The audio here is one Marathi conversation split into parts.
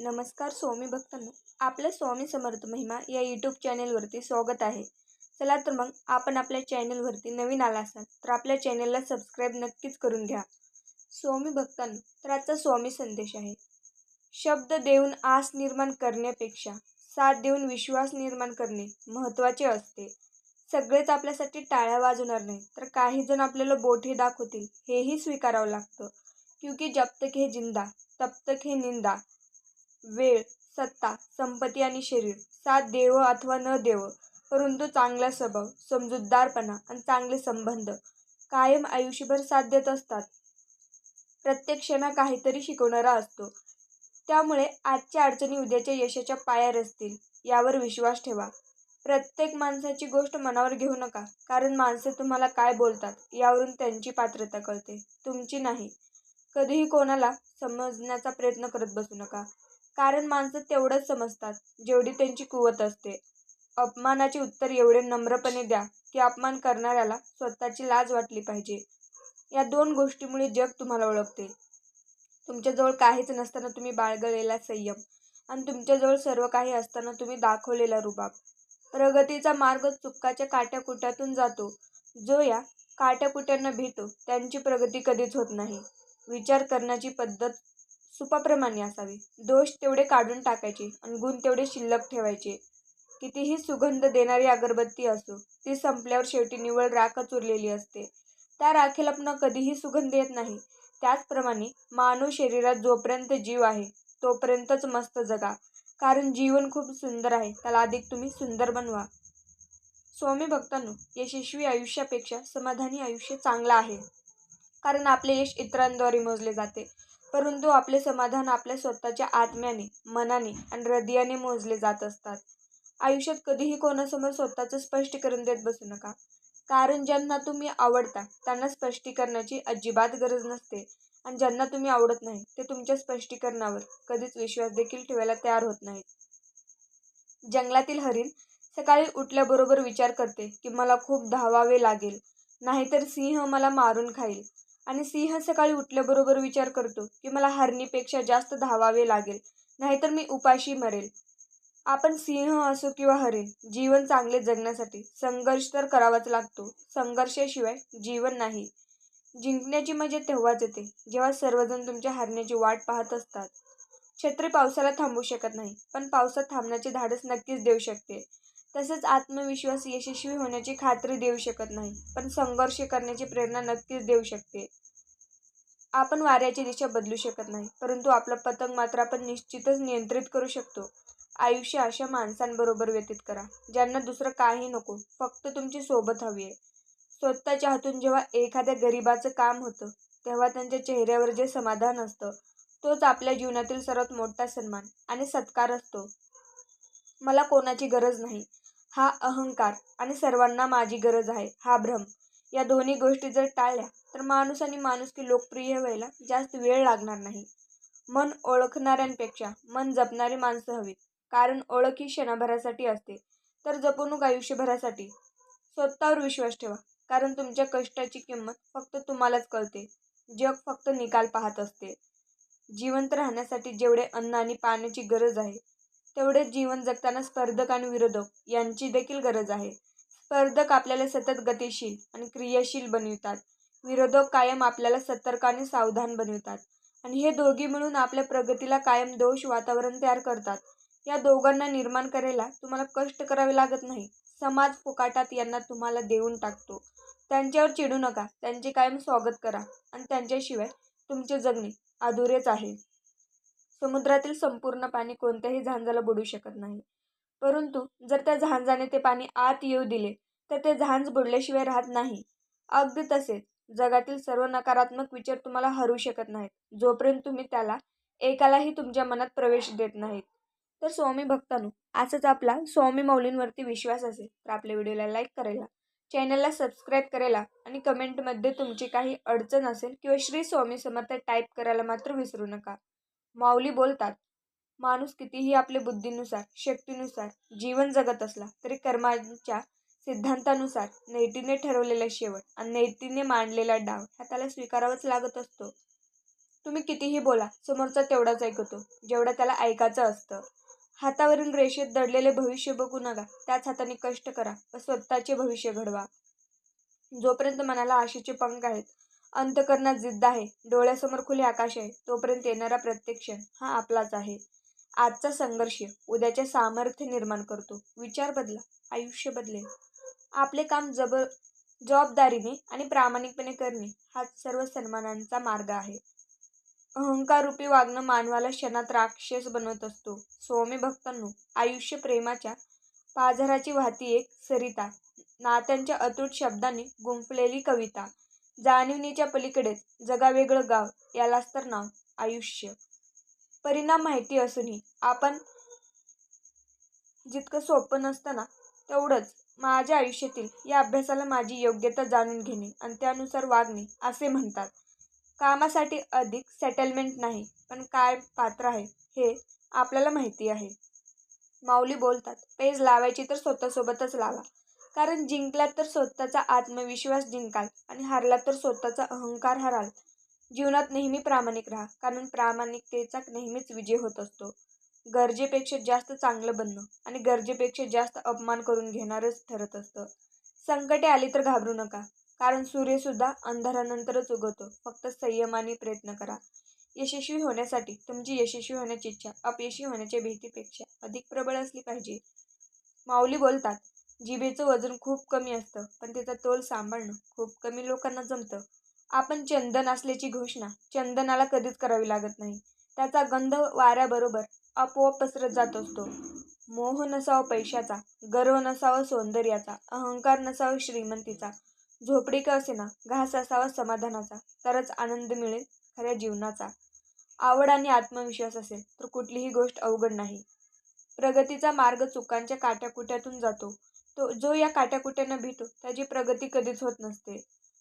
नमस्कार स्वामी भक्तांनो आपल्या स्वामी समर्थ महिमा या यूट्यूब चॅनेलवरती स्वागत आहे. चला तर मग आपण आपल्या चॅनेलवरती नवीन आला असाल तर आपल्या चॅनेलला सबस्क्राईब नक्कीच करून घ्या. स्वामी भक्तांनो तर आजचा स्वामी संदेश आहे. शब्द देऊन आस निर्माण करण्यापेक्षा साथ देऊन विश्वास निर्माण करणे महत्त्वाचे असते. सगळेच आपल्यासाठी टाळ्या वाजवणार नाही तर काही जण आपल्याला बोठे दाखवतील हेही स्वीकारावं लागतं. क्योंकि जब तक हे जिंदा तब तक हे निंदा वेळ सत्ता संपत्ती आणि शरीर साथ देव अथवा न देव परंतु चांगला स्वभाव समजूतदारपणा आणि चांगले संबंध कायम आयुष्यभर साथ देत असतात. प्रत्येक क्षणा काहीतरी शिकवणारा असतो. त्यामुळे आजच्या अडचणी उद्याच्या यशाच्या पाया रचतील यावर विश्वास ठेवा. प्रत्येक माणसाची गोष्ट मनावर घेऊ नका कारण माणसे तुम्हाला काय बोलतात यावरून त्यांची पात्रता कळते. तुमची नाही. कधीही कोणाला समजण्याचा प्रयत्न करत बसू नका. कारण माणसं तेवढंच समजतात जेवढी त्यांची कुवत असते. अपमानाचे उत्तर एवढे नम्रपणे द्या की अपमान करणाऱ्याला स्वतःची लाज वाटली पाहिजे. या दोन गोष्टीमुळे जग तुम्हाला ओळखते. तुमच्याजवळ काहीच नसताना तुम्ही बाळगलेला संयम आणि तुमच्याजवळ सर्व काही असताना तुम्ही दाखवलेला रुबाब. प्रगतीचा मार्ग चुक्काच्या काट्याकुट्यातून जातो. जो या काट्याकुट्यांना भीतो त्यांची प्रगती कधीच होत नाही. विचार करण्याची पद्धत सुपाप्रमाणे असावी. दोष तेवढे काढून टाकायचे आणि गुण तेवढे शिल्लक ठेवायचे. कितीही सुगंध देणारी अगरबत्ती असो ती संपल्यावर शेवटी निवळ राखच उरलेली असते. त्या राखेला पुन्हा कधीही सुगंध येत नाही. त्याचप्रमाणे मानव शरीरात जोपर्यंत जीव आहे तोपर्यंतच मस्त जगा. कारण जीवन खूप सुंदर आहे त्याला अधिक तुम्ही सुंदर बनवा. स्वामी भक्तांनो यशस्वी आयुष्यापेक्षा समाधानी आयुष्य चांगलं आहे. कारण आपले यश इतरांद्वारे मोजले जाते. परंतु आपले समाधान आपल्या स्वतःच्या आत्म्याने मनाने आणि हृदयाने मोजले जात असतात. आयुष्यात कधीही कोणासमोर स्वतःचं स्पष्टीकरण देत बसू नका. कारण ज्यांना तुम्ही आवडता त्यांना स्पष्टीकरणाची अजिबात गरज नसते. आणि ज्यांना तुम्ही आवडत नाही ते तुमच्या स्पष्टीकरणावर कधीच विश्वास देखील ठेवायला तयार होत नाहीत. जंगलातील हरिण सकाळी उठल्याबरोबर विचार करते की मला खूप धावावे लागेल. नाहीतर सिंह मला मारून खाईल. आणि सिंह सकाळी उठल्याबरोबर विचार करतो की मला हरणीपेक्षा जास्त धावावे लागेल नाहीतर मी उपाशी मरेल. आपण सिंह असो किंवा हरिण जीवन चांगले जगण्यासाठी संघर्ष तर करावाच लागतो. संघर्षाशिवाय जीवन नाही. जिंकण्याची मजा तेव्हाच येते जेव्हा सर्वजण तुमच्या हरण्याची वाट पाहत असतात. छत्री पावसाला थांबू शकत नाही पण पावसात थांबण्याचे धाडस नक्कीच देऊ शकते. तसेच आत्मविश्वास यशस्वी होण्याची खात्री देऊ शकत नाही पण संघर्ष करण्याची प्रेरणा नक्कीच देऊ शकते. आपण वाऱ्याची दिशा बदलू शकत नाही परंतु आपला पतंग मात्र आपण निश्चितच नियंत्रित करू शकतो. आयुष्य अशा माणसांबरोबर व्यतीत करा ज्यांना दुसरं काही नको फक्त तुमची सोबत हवी आहे. स्वतःच्या हातून जेव्हा एखाद्या गरिबाचं काम होतं तेव्हा त्यांच्या चेहऱ्यावर जे समाधान असतं तोच आपल्या जीवनातील सर्वात मोठा सन्मान आणि सत्कार असतो. मला कोणाची गरज नाही हा अहंकार आणि सर्वांना माझी गरज आहे हा भ्रम. या दोन्ही गोष्टी जर टाळल्या तर माणूस आणि माणुसकी लोकप्रिय व्हायला जास्त वेळ लागणार नाही. मन ओळखणाऱ्यांपेक्षा मन जपणारी माणसं हवीत कारण ओळख ही क्षणाभरासाठी असते. तर जपणूक आयुष्यभरासाठी. स्वतःवर विश्वास ठेवा कारण तुमच्या कष्टाची किंमत फक्त तुम्हालाच कळते. जग फक्त निकाल पाहत असते. जिवंत राहण्यासाठी जेवढे अन्न आणि पाण्याची गरज आहे तेवढेच जीवन जगताना स्पर्धक आणि विरोधक यांची देखील गरज आहे. स्पर्धक आपल्याला सतत गतिशील आणि क्रियाशील बनवितात. विरोधक कायम आपल्याला सतर्क आणि सावधान बनवितात. आणि हे दोघी मिळून आपल्या प्रगतीला कायम दोष वातावरण तयार करतात. या दोघांना निर्माण करायला तुम्हाला कष्ट करावे लागत नाही. समाज फुकाटात यांना तुम्हाला देऊन टाकतो. त्यांच्यावर चिडू नका. त्यांचे कायम स्वागत करा. आणि त्यांच्याशिवाय तुमचे जगणे अधुरेच आहे. समुद्रातील संपूर्ण पाणी कोणत्याही झांजाला बुडू शकत नाही. परंतु जर त्या झांजाने ते पाणी आत येऊ दिले तर ते झांज बुडल्याशिवाय राहत नाही. अगदी तसेच जगातील सर्व नकारात्मक विचार तुम्हाला हरू शकत नाहीत. जोपर्यंत तुम्ही त्याला एकालाही तुमच्या मनात प्रवेश देत नाहीत. तर स्वामी भक्तांनो असंच आपला स्वामी मौलींवरती विश्वास असेल तर आपल्या व्हिडिओला लाईक करायला चॅनलला सबस्क्राईब करायला आणि कमेंटमध्ये तुमची काही अडचण असेल किंवा श्री स्वामी समर्थ टाईप करायला मात्र विसरू नका. माऊली बोलतात माणूस कितीही आपले बुद्धीनुसार शक्तीनुसार जीवन जगत असला तरी कर्मांच्या सिद्धांतानुसार नैतीने ठरवलेला शेवट आणि नैतीने मांडलेला डाव हा त्याला स्वीकारावाच लागत असतो. तुम्ही कितीही बोला समोरचा तेवढाच ऐकतो जेवढा त्याला ऐकायचं असतं. हातावरील रेषेत दडलेले भविष्य बघू नका त्याच हाताने कष्ट करा व स्वतःचे भविष्य घडवा. जोपर्यंत मनाला आशेचे पंख आहेत अंतकरणात जिद्द आहे. डोळ्यासमोर खुले आकाश आहे. तोपर्यंत येणारा प्रत्येक क्षण हा आपलाच आहे. आजचा संघर्ष उद्याचे सामर्थ्य निर्माण करतो. विचार बदला. आयुष्य बदले आपले काम जबर जबाबदारीने आणि प्रामाणिकपणे करणे हाच सर्व सन्मानांचा मार्ग आहे. अहंकाररूपी वागणं मानवाला क्षणात राक्षस बनवत असतो. स्वामी भक्तांनो आयुष्य प्रेमाच्या पाझराची वाहती एक सरिता. नात्यांच्या अतूट शब्दांनी गुंफलेली कविता. जाणिवणीच्या पलीकडेच जगावेगळं गाव यालाच तर नाव आयुष्य. परिणाम माहिती असूनही आपण जितकं सोपं नसतं ना तेवढंच माझ्या आयुष्यातील या अभ्यासाला माझी योग्यता जाणून घेणे आणि त्यानुसार वागणे असे म्हणतात. कामासाठी अधिक सेटलमेंट नाही पण काय पात्र आहे हे आपल्याला माहिती आहे. माऊली बोलतात पेज लावायची तर स्वतःसोबतच लावा. कारण जिंकलात तर स्वतःचा आत्मविश्वास जिंकाल आणि हारला तर स्वतःचा अहंकार हराल. जीवनात नेहमी प्रामाणिक राहा कारण प्रामाणिकतेचा नेहमीच विजय होत असतो. गरजेपेक्षा जास्त चांगलं बनणं आणि गरजेपेक्षा जास्त अपमान करून घेणारच ठरत असतं. संकटे आली तर घाबरू नका कारण सूर्यसुद्धा अंधारानंतरच उगवतो. फक्त संयमाने प्रयत्न करा. यशस्वी होण्यासाठी तुमची यशस्वी होण्याची इच्छा अपयशी होण्याच्या भीतीपेक्षा अधिक प्रबळ असली पाहिजे. माऊली बोलतात जिभेचं वजन खूप कमी असतं पण त्याचा तोल सांभाळणं खूप कमी लोकांना जमतं. आपण चंदन असल्याची घोषणा चंदनाला कधीच करावी लागत नाही. त्याचा गंध वाऱ्याबरोबर आपोआप पसरत जात असतो. मोह नसावा पैशाचा गर्व नसावा सौंदर्याचा अहंकार नसावा श्रीमंतीचा झोपडी का असेना घास असावा समाधानाचा तरच आनंद मिळेल खऱ्या जीवनाचा. आवड आणि आत्मविश्वास असेल तर कुठलीही गोष्ट अवघड नाही. प्रगतीचा मार्ग चुकांच्या काट्याकुट्यातून जातो. तो जो या काट्याकुट्यांना भीतो त्याची प्रगती कधीच होत नसते.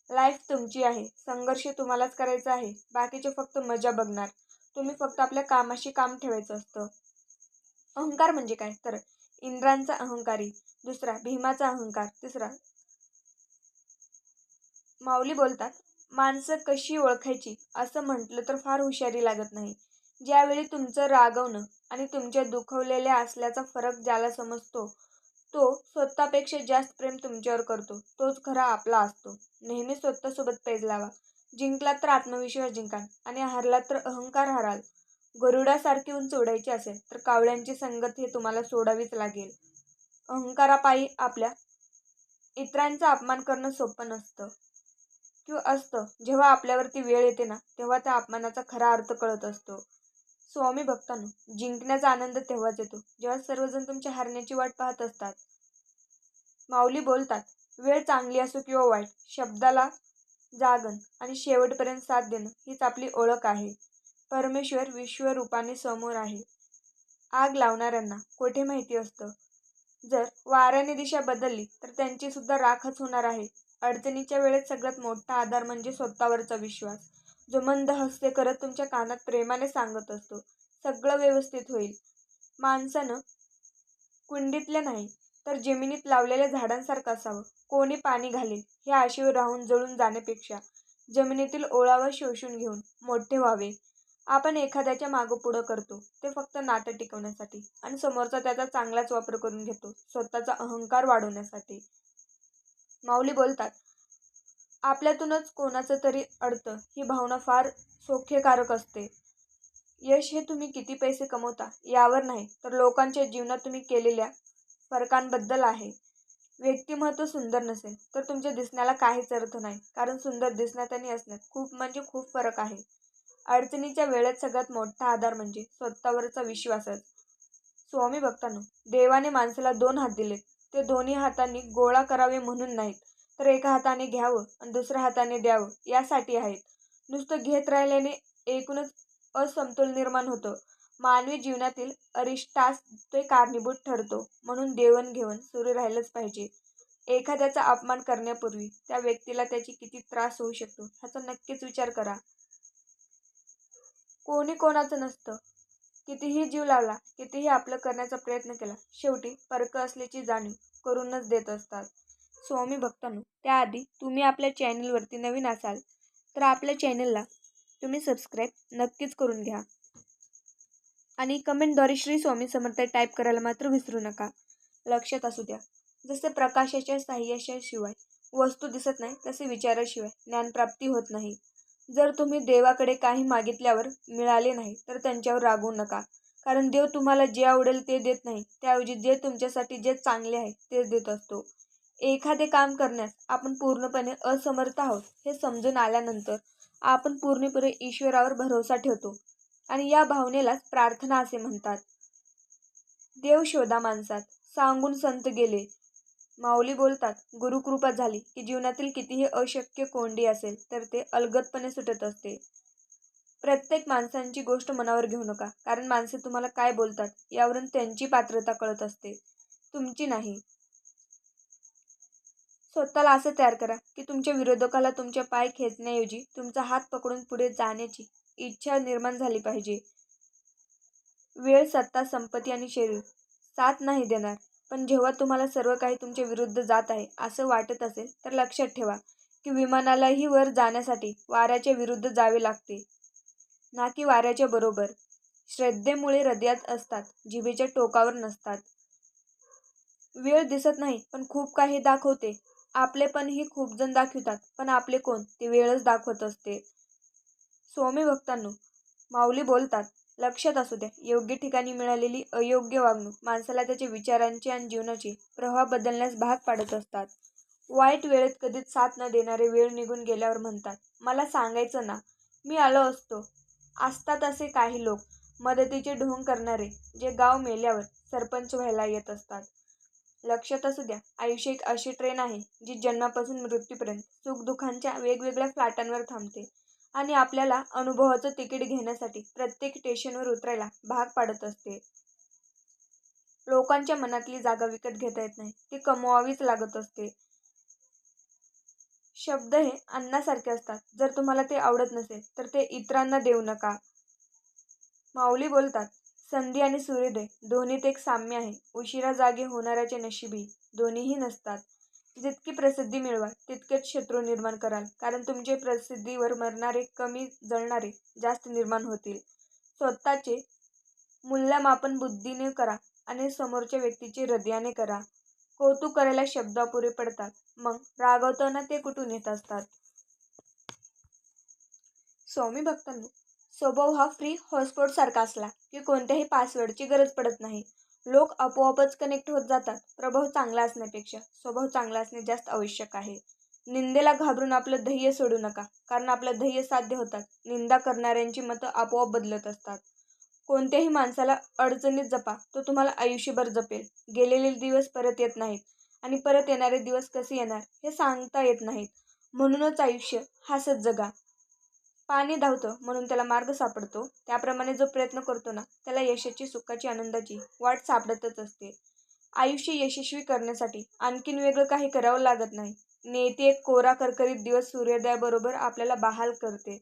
लाईफ तुमची आहे. संघर्ष तुम्हालाच करायचा आहे. बाकीचे फक्त मजा बघणार. तुम्ही फक्त आपल्या कामाशी काम ठेवायचं असतं. अहंकार म्हणजे काय? तर इंद्रांचा अहंकारी. दुसरा भीमाचा अहंकार. तिसरा माऊली बोलतात माणसं कशी ओळखायची? असं म्हटलं तर फार हुशारी लागत नाही. ज्यावेळी तुमचं रागवणं आणि तुमच्या दुखवलेल्या असल्याचा फरक ज्याला समजतो तो स्वतःपेक्षा जास्त प्रेम तुमच्यावर करतो. तोच खरा आपला असतो. नेहमी स्वतःसोबत पैज लावा. जिंकलात तर आत्मविश्वास जिंकाल आणि हरलात तर अहंकार हराल. गरुडासारखी उंच उडायची असेल तर कावळ्यांची संगत हे तुम्हाला सोडावीच लागेल. अहंकारापायी आपल्या इतरांचा अपमान करणं सोपं नसतं. किंवा असतं जेव्हा आपल्यावरती वेळ येते ना तेव्हा त्या अपमानाचा खरा अर्थ कळत असतो. स्वामी भक्तांनो जिंकण्याचा आनंद तेव्हाच येतो जेव्हा सर्वजण तुमच्या हारण्याची वाट पाहत असतात. माऊली बोलतात वेळ चांगली असो किंवा वाईट शब्दाला जागण आणि शेवटपर्यंत साथ देणं हीच आपली ओळख आहे. परमेश्वर विश्वरूपाने समोर आहे. आग लावणाऱ्यांना कोठे माहिती असतं? जर वाऱ्याने दिशा बदलली तर त्यांची सुद्धा राखच होणार आहे. अडचणीच्या वेळेत सगळ्यात मोठा आधार म्हणजे स्वतःवरचा विश्वास. जो मंद हस्ते करत तुमच्या कानात प्रेमाने सांगत असतो. सगळं व्यवस्थित होईल. माणसानं कुंडीतल्या नाही तर जमिनीत लावलेल्या झाडांसारखं असावं. कोणी पाणी घालेल हे आशिव राहून जळून जाण्यापेक्षा. जमिनीतील ओळावर शोषून घेऊन मोठे व्हावे. आपण एखाद्याच्या मागं पुढं करतो ते फक्त नातं टिकवण्यासाठी. आणि समोरचा त्याचा चांगलाच वापर करून घेतो स्वतःचा अहंकार वाढवण्यासाठी. माऊली बोलतात आपल्यातूनच कोणाचं तरी अडतं ही भावना फार सौख्यकारक असते. यश हे तुम्ही किती पैसे कमवता यावर नाही तर लोकांच्या जीवनात तुम्ही केलेल्या फरकांबद्दल आहे. व्यक्तिमत्व सुंदर नसेल तर तुमच्या दिसण्याला काहीच अर्थ नाही कारण सुंदर दिसण्यात आणि असण्यात खूप म्हणजे खूप फरक आहे. अडचणीच्या वेळेत सगळ्यात मोठा आधार म्हणजे स्वतःवरचा विश्वासच. स्वामी भक्तांनो देवाने माणसाला दोन हात दिलेत ते दोन्ही हातांनी गोळा करावे म्हणून नाहीत. तर एका हाताने घ्यावं आणि दुसऱ्या हाताने द्यावं यासाठी आहेत. नुसतं घेत राहिल्याने एकूणच असमतोल निर्माण होतं. मानवी जीवनातील अरिष्टास ते कारणीभूत ठरतो. म्हणून देवणघेवण सुरू राहिलंच पाहिजे. एखाद्याचा अपमान करण्यापूर्वी त्या व्यक्तीला त्याची किती त्रास होऊ शकतो ह्याचा नक्कीच विचार करा. कोणी कोणाचं नसतं. कितीही जीव लावला कितीही आपलं करण्याचा प्रयत्न केला शेवटी परक असल्याची जाणीव करूनच देत असतात. स्वामी भक्तांनो त्याआधी तुम्ही आपल्या चॅनलवरती नवीन असाल तर आपल्या चॅनलला तुम्ही सबस्क्राईब नक्कीच करून घ्या. आणि कमेंटद्वारे श्री स्वामी समर्थ टाईप करायला मात्र विसरू नका. लक्षात असू द्या. जसे प्रकाशाच्या साह्याशिवाय वस्तू दिसत नाही तसे विचाराशिवाय ज्ञानप्राप्ती होत नाही. जर तुम्ही देवाकडे काही मागितल्यावर मिळाले नाही तर त्यांच्यावर रागवू नका. कारण देव तुम्हाला जे आवडेल ते देत नाही. त्याऐवजी जे तुमच्यासाठी जे चांगले आहे तेच देत असतो. एखादे काम करण्यास आपण पूर्णपणे असमर्थ आहोत हे समजून आल्यानंतर आपण पूर्णपणे ईश्वरावर भरोसा ठेवतो आणि या भावनेलाच प्रार्थना असे म्हणतात. देव शोधा माणसात सांगून संत गेले. माऊली बोलतात गुरुकृपा झाली की जीवनातील कितीही अशक्य कोंडी असेल तर ते अलगदपणे सुटत असते. प्रत्येक माणसांची गोष्ट मनावर घेऊ नका कारण माणसे तुम्हाला काय बोलतात यावरून त्यांची पात्रता कळत असते. तुमची नाही. स्वतःला असं तयार करा की तुमच्या विरोधकाला तुमच्या पाय खेचण्याऐवजी तुमचा हात पकडून पुढे जाण्याची इच्छा निर्माण झाली पाहिजे. वेळ सत्ता संपत्ती आणि शरीर साथ नाही देणार पण जेव्हा तुम्हाला सर्व काही तुमच्या विरुद्ध जात आहे असं वाटत असेल तर लक्षात ठेवा की विमानालाही वर जाण्यासाठी वाऱ्याच्या विरुद्ध जावे लागते. ना की वाऱ्याच्या बरोबर. श्रद्धेमुळे हृदयात असतात जिभेच्या टोकावर नसतात. वेळ दिसत नाही पण खूप काही दाखवते आपले पण ही खूप जण दाखवतात पण आपले कोण? ते वेळच दाखवत असते. स्वामी भक्तांनो माऊली बोलतात लक्षात असू द्या योग्य ठिकाणी मिळालेली अयोग्य वागणूक माणसाला त्याच्या विचारांची आणि जीवनाची प्रवाह बदलण्यास भाग पाडत असतात. वाईट वेळेत कधीच साथ न देणारे वेळ निघून गेल्यावर म्हणतात मला सांगायचं ना मी आलो असतो. असतात असे काही लोक मदतीचे ढोंग करणारे जे गाव मेल्यावर सरपंच व्हायला येत असतात. लक्षात असू द्या आयुष्य एक अशी ट्रेन आहे जी जन्मापासून मृत्यूपर्यंत सुखदुःखांच्या वेगवेगळ्या फ्लॅटांवर थांबते. आणि आपल्याला अनुभवाचं तिकीट घेण्यासाठी प्रत्येक स्टेशनवर उतरायला भाग पाडत असते. लोकांच्या मनातली जागा विकत घेता येत नाही ती कमवावीच लागत असते. शब्द हे अन्नासारखे असतात जर तुम्हाला ते आवडत नसेल तर ते इतरांना देऊ नका. माऊली बोलतात संधी आणि सूर्योदय दोन्हीत एक साम्य आहे. उशिरा जागे होणाऱ्याचे नशिबी दोन्हीही नसतात. जितकी प्रसिद्धी मिळवा तितकेच शत्रू निर्माण कराल. कारण तुमचे प्रसिद्धीवर मरणारे कमी जळणारे जास्त निर्माण होतील. स्वतःचे मूल्यमापन बुद्धीने करा आणि समोरच्या व्यक्तीचे हृदयाने करा. कौतुक करायला शब्द अपुरे पडतात. मग रागवताना ते कुठून येत असतात? स्वामी भक्तांनो स्वभाव हा फ्री हॉटस्पॉट सारखा असला की कोणत्याही पासवर्डची गरज पडत नाही. लोक आपोआपच कनेक्ट होत जातात. प्रभाव चांगला असण्यापेक्षा स्वभाव चांगला असणे जास्त आवश्यक आहे. निंदेला घाबरून आपलं ध्येय सोडू नका कारण आपलं ध्येय साध्य होतात. निंदा करणाऱ्यांची मतं आपोआप बदलत असतात. कोणत्याही माणसाला अडचणीत जपा तो तुम्हाला आयुष्यभर जपेल. गेलेले दिवस परत येत नाहीत आणि परत येणारे दिवस कसे येणार हे सांगता येत नाहीत. म्हणूनच आयुष्य हसत जगा. पाणी धावतं म्हणून त्याला मार्ग सापडतो. त्याप्रमाणे जो प्रयत्न करतो ना त्याला यशाची सुखाची आनंदाची वाट सापडतच असते. आयुष्य यशस्वी करण्यासाठी आणखीन वेगळं काही करावं लागत नाही. नेते एक कोरा करकरीत दिवस सूर्योदयाबरोबर आपल्याला बहाल करते.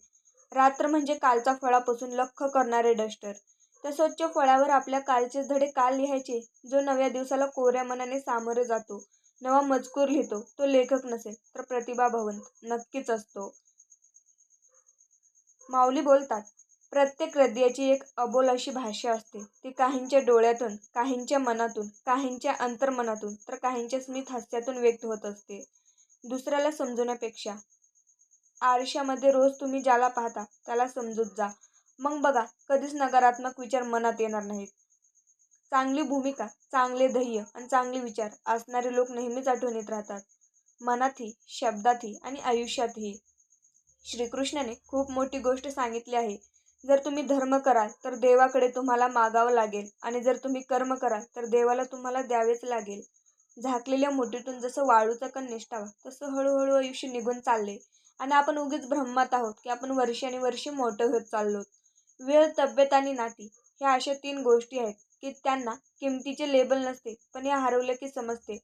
रात्र म्हणजे कालचा फळापासून लख करणारे डस्टर. त्या स्वच्छ फळावर आपल्या कालचे धडे काल लिहायचे? जो नव्या दिवसाला कोऱ्या मनाने सामोरे जातो नवा मजकूर लिहितो तो लेखक नसेल तर प्रतिभा भवंत नक्कीच असतो. माऊली बोलतात प्रत्येक हृदयाची एक अबोल अशी भाषा असते. ती काहींच्या डोळ्यातून काहींच्या मनातून काहींच्या अंतर्मनातून तर काहींच्या स्मित हास्यातून व्यक्त होत असते. दुसऱ्याला समजवण्यापेक्षा. आरशामध्ये रोज तुम्ही ज्याला पाहता त्याला समजूत जा. मग बघा कधीच नकारात्मक विचार मनात येणार नाहीत. चांगली भूमिका चांगले ध्येय आणि चांगले विचार असणारे लोक नेहमीच आठवणीत राहतात. मनातही शब्दातही आणि आयुष्यातही. श्रीकृष्णाने खूप मोठी गोष्ट सांगितली आहे. जर तुम्ही धर्म कराल तर देवाकडे तुम्हाला मागावं लागेल आणि जर तुम्ही कर्म कराल तर देवाला तुम्हाला द्यावेच लागेल. झाकलेल्या मुठीतून जसं वाळूचा कण निष्ठावा तसं हळूहळू आयुष्य निघून चालले. आणि आपण उगीच ब्रह्मात आहोत की आपण वर्षानुवर्षे मोठं होत चाललो वेळ तब्येत आणि नाती ह्या अशा तीन गोष्टी आहेत की त्यांना किमतीचे लेबल नसते पण हे हरवलं की समजते.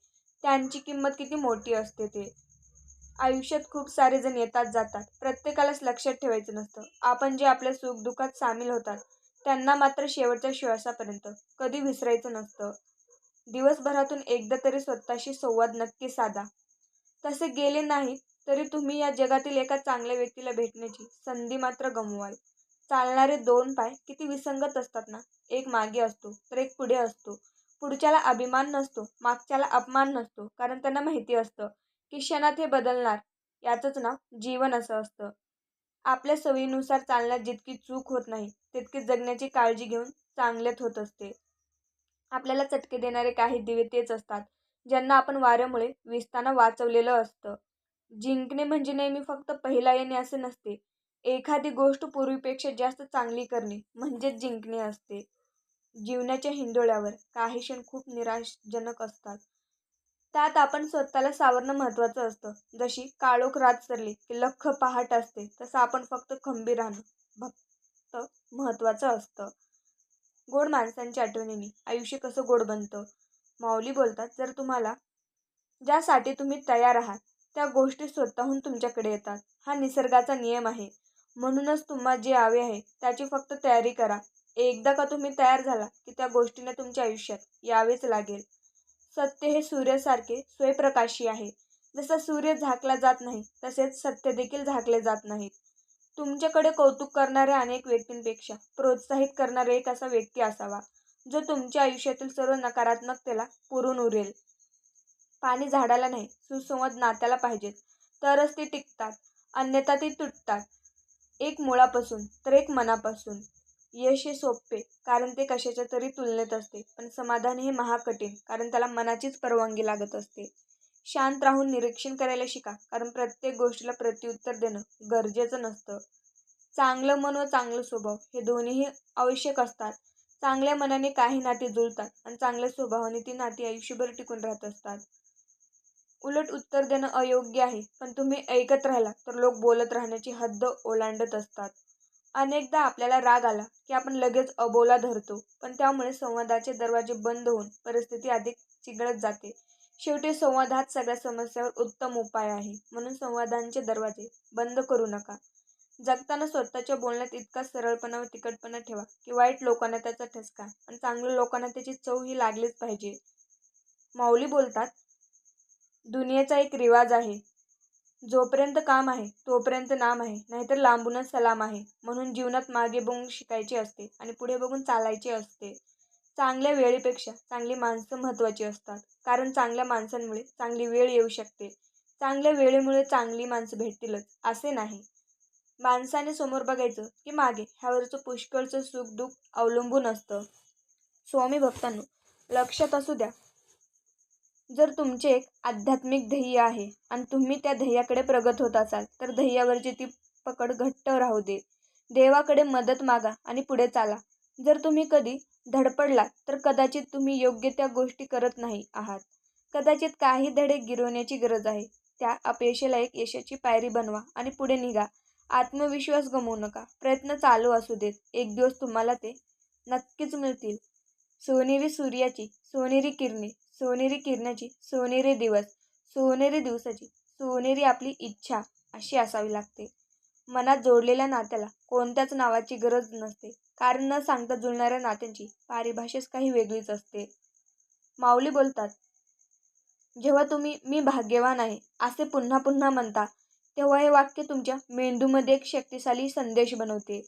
त्यांची किंमत किती मोठी असते ते. आयुष्यात खूप सारे जण येतात जातात. प्रत्येकालाच लक्षात ठेवायचं नसतं. आपण जे आपल्या सुखदुःखात सामील होतात त्यांना मात्र शेवटच्या श्वासापर्यंत कधी विसरायचं नसतं. दिवसभरातून एकदा तरी स्वतःशी संवाद नक्की साधा. तसे गेले नाही तरी तुम्ही या जगातील एका चांगल्या व्यक्तीला भेटण्याची संधी मात्र गमवाल. चालणारे दोन पाय किती विसंगत असतात ना? एक मागे असतो तर एक पुढे असतो. पुढच्याला अभिमान नसतो मागच्याला अपमान नसतो कारण त्यांना माहिती असतं. की क्षणात हे बदलणार याचंच नाव जीवन असं असतं. आपल्या सवयीनुसार चालण्यात जितकी चूक होत नाही तितकी जगण्याची काळजी घेऊन चांगल्यात होत असते. आपल्याला चटके देणारे काही दिवे तेच असतात ज्यांना आपण वाऱ्यामुळे विसताना वाचवलेलं असतं. जिंकणे म्हणजे नेहमी फक्त पहिला येणे असे नसते. एखादी गोष्ट पूर्वीपेक्षा जास्त चांगली करणे म्हणजेच जिंकणे असते. जीवनाच्या हिंदोळ्यावर काही क्षण खूप निराशजनक असतात. त्यात आपण स्वतःला सावरणं महत्त्वाचं असतं. जशी काळोख रात सरली की लख पहाट असते तसं आपण फक्त खंबीर राहणं फक्त महत्त्वाचं असतं. गोड माणसांच्या आठवणीने आयुष्य कसं गोड बनतं? माऊली बोलतात जर तुम्हाला ज्यासाठी तुम्ही तयार आहात त्या गोष्टी स्वतःहून तुमच्याकडे येतात. हा निसर्गाचा नियम आहे. म्हणूनच तुम्हाला जे हवे आहे त्याची फक्त तयारी करा. एकदा का तुम्ही तयार झाला की त्या गोष्टीने तुमच्या आयुष्यात यावेच लागेल. सत्य हे सूर्यासारखे स्वयंप्रकाशी आहे. जसा सूर्य झाकला जात नाही तसेच सत्य देखील झाकले जात नाहीत तुमच्याकडे कौतुक करणाऱ्या अनेक व्यक्तींपेक्षा प्रोत्साहित करणारा एक असा व्यक्ती असावा जो तुमच्या आयुष्यातील सर्व नकारात्मकतेला पुरून उरेल. पाणी झाडाला नाही सुसंवाद नात्याला पाहिजेत. तरच ती टिकतात अन्यथा ती तुटतात. एक मुळापासून तर एक मनापासून. यश हे सोपे कारण ते कशाच्या तरी तुलनेत असते. पण समाधान हे महाकठीण कारण त्याला मनाचीच परवानगी लागत असते. शांत राहून निरीक्षण करायला शिका कारण प्रत्येक गोष्टीला प्रत्युत्तर देणं गरजेचं नसतं. चांगलं मन व चांगलं स्वभाव हे दोन्हीही आवश्यक असतात. चांगल्या मनाने काही नाती जुळतात आणि चांगल्या स्वभावाने ती नाती आयुष्यभर टिकून राहत असतात. उलट उत्तर देणं अयोग्य आहे पण तुम्ही ऐकत राहिला तर लोक बोलत राहण्याची हद्द ओलांडत असतात. अनेकदा आपल्याला राग आला की आपण लगेच अबोला धरतो पण त्यामुळे संवादाचे दरवाजे बंद होऊन परिस्थिती अधिक चिघळत जाते. शेवटी संवाद हाच सगळ्या समस्यावर उत्तम उपाय आहे. म्हणून संवादांचे दरवाजे बंद करू नका. जगताना स्वतःच्या बोलण्यात इतका सरळपणा व तिखटपणा ठेवा की वाईट लोकांना त्याचा ठसका आणि चांगल्या लोकांना त्याची चव ही लागलीच पाहिजे. माऊली बोलतात दुनियेचा एक रिवाज आहे. जोपर्यंत काम आहे तोपर्यंत नाम आहे नाहीतर लांबूनच सलाम आहे म्हणून जीवनात मागे बघून शिकायचे असते आणि पुढे बघून चालायचे असते. चांगल्या वेळेपेक्षा चांगली माणसं महत्त्वाची असतात कारण चांगल्या माणसांमुळे चांगली वेळ येऊ शकते. चांगल्या वेळेमुळे चांगली माणसं भेटतीलच असे नाही. माणसाने समोर बघायचं की मागे ह्यावरचं पुष्कळचं सुख दुःख अवलंबून असतं. स्वामी भक्तांनो लक्षात असू द्या जर तुमचे एक आध्यात्मिक ध्येय आहे आणि तुम्ही त्या ध्येयाकडे प्रगत होत असाल तर ध्येयावरची ती पकड घट्ट राहू दे. देवाकडे मदत मागा आणि पुढे चाला. जर तुम्ही कधी धडपडलात तर कदाचित तुम्ही योग्य त्या गोष्टी करत नाही आहात. कदाचित काही धडे गिरवण्याची गरज आहे. त्या अपयशाला एक यशाची पायरी बनवा आणि पुढे निघा. आत्मविश्वास गमवू नका. प्रयत्न चालू असू देत. एक दिवस तुम्हाला ते नक्कीच मिळतील. सोनेरी सूर्याची सोनेरी किरणे सोनेरी किरणाची सोनेरी दिवस सोनेरी दिवसाची सोनेरी आपली इच्छा अशी असावी लागते. मनात जोडलेल्या नात्याला कोणत्याच नावाची गरज नसते. कारण न सांगता जुळणाऱ्या नात्यांची पारिभाषेच काही वेगळीच असते. माऊली बोलतात जेव्हा तुम्ही मी भाग्यवान आहे असे पुन्हा पुन्हा म्हणता तेव्हा हे वाक्य तुमच्या मेंदूमध्ये एक शक्तिशाली संदेश बनवते.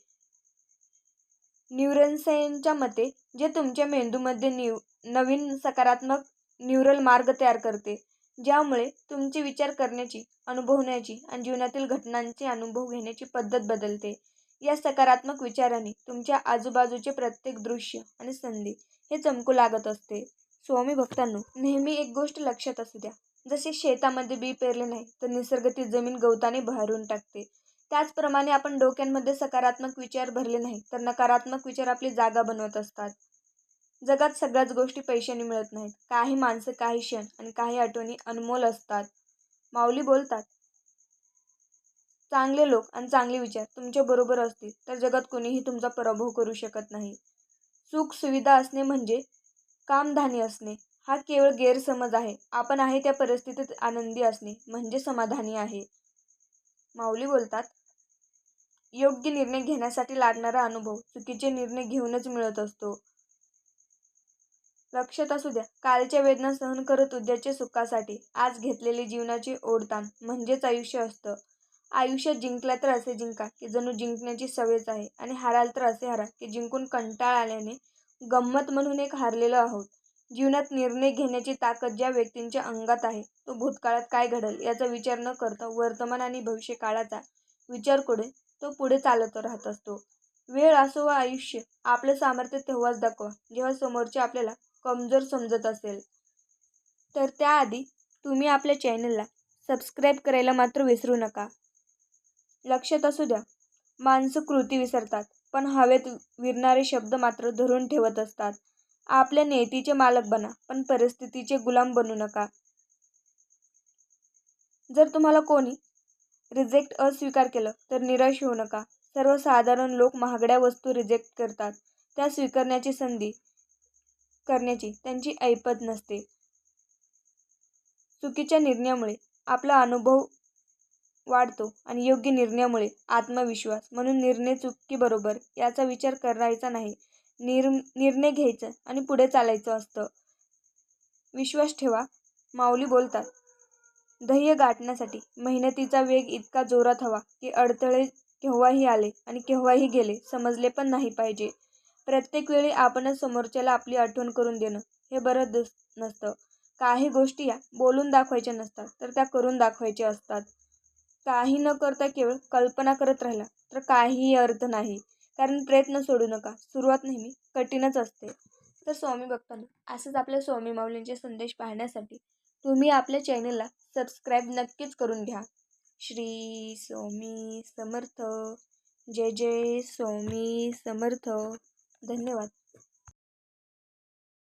न्यूरन्साईनच्या मते जे तुमच्या मेंदूमध्ये न्यू नवीन सकारात्मक न्यूरल मार्ग तयार करते. ज्यामुळे तुमचे विचार करण्याची अनुभवण्याची आणि जीवनातील घटनांचे अनुभव घेण्याची पद्धत बदलते. या सकारात्मक विचाराने तुमच्या आजूबाजूचे प्रत्येक दृश्य आणि संधी हे चमकू लागत असते. स्वामी भक्तांनो नेहमी एक गोष्ट लक्षात असू द्या. जसे शेतामध्ये बी पेरले नाही तर निसर्ग ती जमीन गवताने बहरून टाकते. त्याचप्रमाणे आपण डोक्यांमध्ये सकारात्मक विचार भरले नाही तर नकारात्मक विचार आपली जागा बनवत असतात. जगात सगळ्याच गोष्टी पैशाने मिळत नाहीत. काही माणसं काही क्षण आणि काही आठवणी अनमोल असतात. माऊली बोलतात चांगले लोक आणि चांगले विचार तुमच्या बरोबर असतील तर जगात कोणीही तुमचा पराभव करू शकत नाही. सुख सुविधा असणे म्हणजे कामधानी असणे. हा केवळ गैरसमज आहे. आपण आहे त्या परिस्थितीत आनंदी असणे म्हणजे समाधानी आहे. माऊली बोलतात योग्य निर्णय घेण्यासाठी लागणारा अनुभव चुकीचे निर्णय घेऊनच मिळत असतो. लक्षात असू द्या कालच्या वेदना सहन करत उद्याच्या सुखासाठी आज घेतलेली जीवनाची ओढताण म्हणजेच आयुष्य असतं. आयुष्यात जिंकला तर असे जिंका की जणू जिंकण्याची सवयच आहे आणि हाराल तर असे हारा की जिंकून कंटाळ आल्याने गंमत म्हणून एक हारलेलो आहोत. जीवनात निर्णय घेण्याची ताकद ज्या व्यक्तींच्या अंगात आहे तो भूतकाळात काय घडल याचा विचार न करता वर्तमान आणि भविष्य काळाचा विचार करून तो पुढे चालत राहत असतो. वेळ असो व आयुष्य आपलं सामर्थ्य तेव्हाच दाखवा जेव्हा समोरचे आपल्याला कमजोर समजत असेल. तर त्याआधी तुम्ही आपल्या चॅनलला सबस्क्राईब करायला मात्र विसरू नका. लक्षात असू द्या माणसं कृती विसरतात पण हवेत विरणारे शब्द मात्र धरून ठेवत असतात. आपल्या नेतीचे मालक बना पण परिस्थितीचे गुलाम बनू नका. जर तुम्हाला कोणी रिजेक्ट अस्वीकार केलं तर निराश होऊ नका. सर्वसाधारण लोक महागड्या वस्तू रिजेक्ट करतात. त्या स्वीकारण्याची संधी करण्याची त्यांची ऐपत नसते. चुकीच्या निर्णयामुळे आपला अनुभव वाढतो आणि योग्य निर्णयामुळे आत्मविश्वास म्हणून निर्णय चुकीबरोबर याचा विचार करायचा नाही. निर निर्णय घ्यायचं आणि पुढे चालायचं असतं. विश्वास ठेवा माऊली बोलतात. ध्येय गाठण्यासाठी मेहनतीचा वेग इतका जोरात हवा की अडथळे केव्हाही आले आणि केव्हाही गेले समजले पण नाही पाहिजे. प्रत्येक वेळी आपणच समोरच्याला आपली आठवण करून देणं हे बरं दिस नसतं. काही गोष्टी या बोलून दाखवायच्या नसतात तर त्या करून दाखवायच्या असतात. काही न करता केवळ कल्पना करत राहिला तर काहीही अर्थ नाही. कारण प्रयत्न सोडू नका सुरुवात नेहमी कठीणच असते. तर स्वामी भक्तांना असंच आपल्या स्वामी माऊलींचे संदेश पाहण्यासाठी तुम्ही आपल्या चॅनलला सबस्क्राईब नक्कीच करून घ्या. श्री स्वामी समर्थ. जय जय स्वामी समर्थ. धन्यवाद.